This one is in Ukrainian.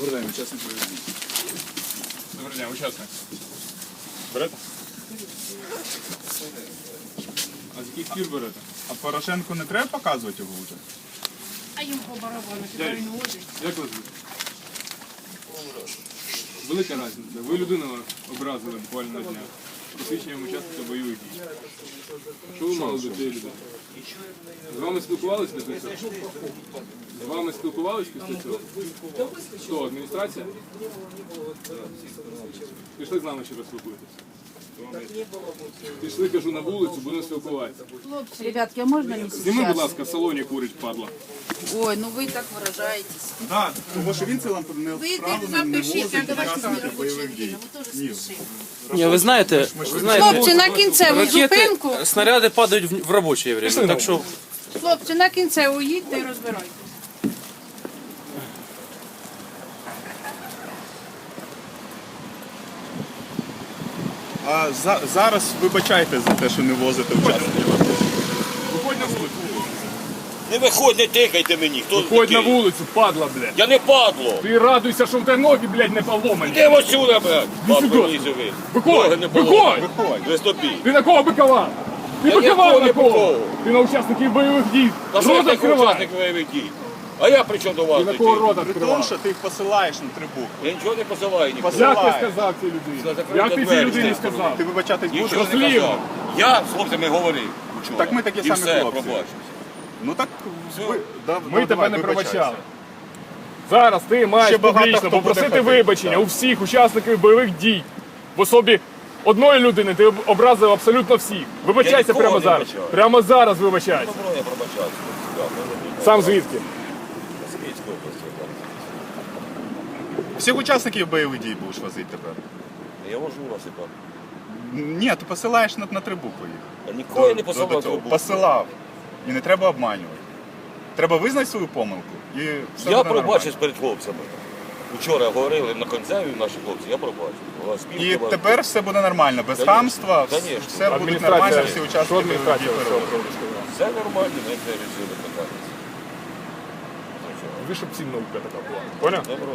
Добрий день, учасник бойових дій. Добрий день, учасник. Берете? А з яких пір берете? А Порошенку не треба показувати його вже? А їм по барабану, хіба він возить. Як вас звуть? Велика різниця. Ви людину образили буквально на днях. Посвідченням учасника бойових дій. Що ви мали до цієї людини? З вами спілкувалися після цього? З вами спілкувалися після цього? Хто, адміністрація? Пішли з нами ще розспілкуєтеся. Пішли, кажу, на вулицю, будемо спілкуватися. Хлопці, ребятки, а можна не Зніми, будь ласка, в салоні курить, падла. Ой, ну ви так виражаєтесь. Так, тому що він цілим не вправлений, не возить давайте бойових дій. Ні, ви знаєте, ви знаєте, Хлопці, на кінцеву ракети, зупинку. снаряди падають в, в робоче время. Так що Хлопці, на кінцеву їдьте і розбирайте. А за, зараз вибачайте за те, що не возите учасників. Виходь на вулицю. Не виходь, не тикайте мені. Хто Виходь на такий? вулицю, падла, блядь. Я не падло. Ти радуйся, що в тебе ноги, блядь, не поломані. Ти ось сюди, блядь. Баб сюди. вилізе ви. Виходь, виходь. поломані. Ви. Ти на кого бикова? Ти Я бикова нікого на кого? Ти на учасників бойових дій. Та що я Рота такий відкривай. учасник бойових дій? А я при чому до вас? Ти на рота При тому, відкривав? що ти їх посилаєш на трибух. Я нічого не посилаю нікого. Посилаю. Як ти сказав цій людині? Закрийте Як ти цій двері, людині сказав? Ти вибачатись будеш? Нічого не Розлів. казав. Я з хлопцями говорив вчора. Так ми такі І самі все, хлопці. пробачився. Ну так ви, да, Ми да, тебе давай, не вибачайся. пробачали. Зараз ти маєш Ще багато публічно хто буде попросити вибачення так. у всіх учасників бойових дій. В особі одної людини ти образив абсолютно всіх. Вибачайся нікого прямо не зараз. вибачаю. Прямо зараз вибачайся. Добро, я. Сам звідки? З Київської області. Всіх учасників бойових дій будеш возити тепер. Я вожу вас і так. Ні, ти посилаєш на, на трибуху їх. Я нікого не посилав. до цього. трубу. Посилав. І не треба обманювати. Треба визнати свою помилку. І все Я буде пробачив перед хлопцями. Вчора говорили на концеві наші хлопці, я пробачив. У вас спілка. І була. тепер все буде нормально, без Конечно. хамства, Конечно. все буде нормально, всі учасники бойових дій? Все нормально, ми не вирішили питання. Ви щоб всім наука така була. Поняв? Добро.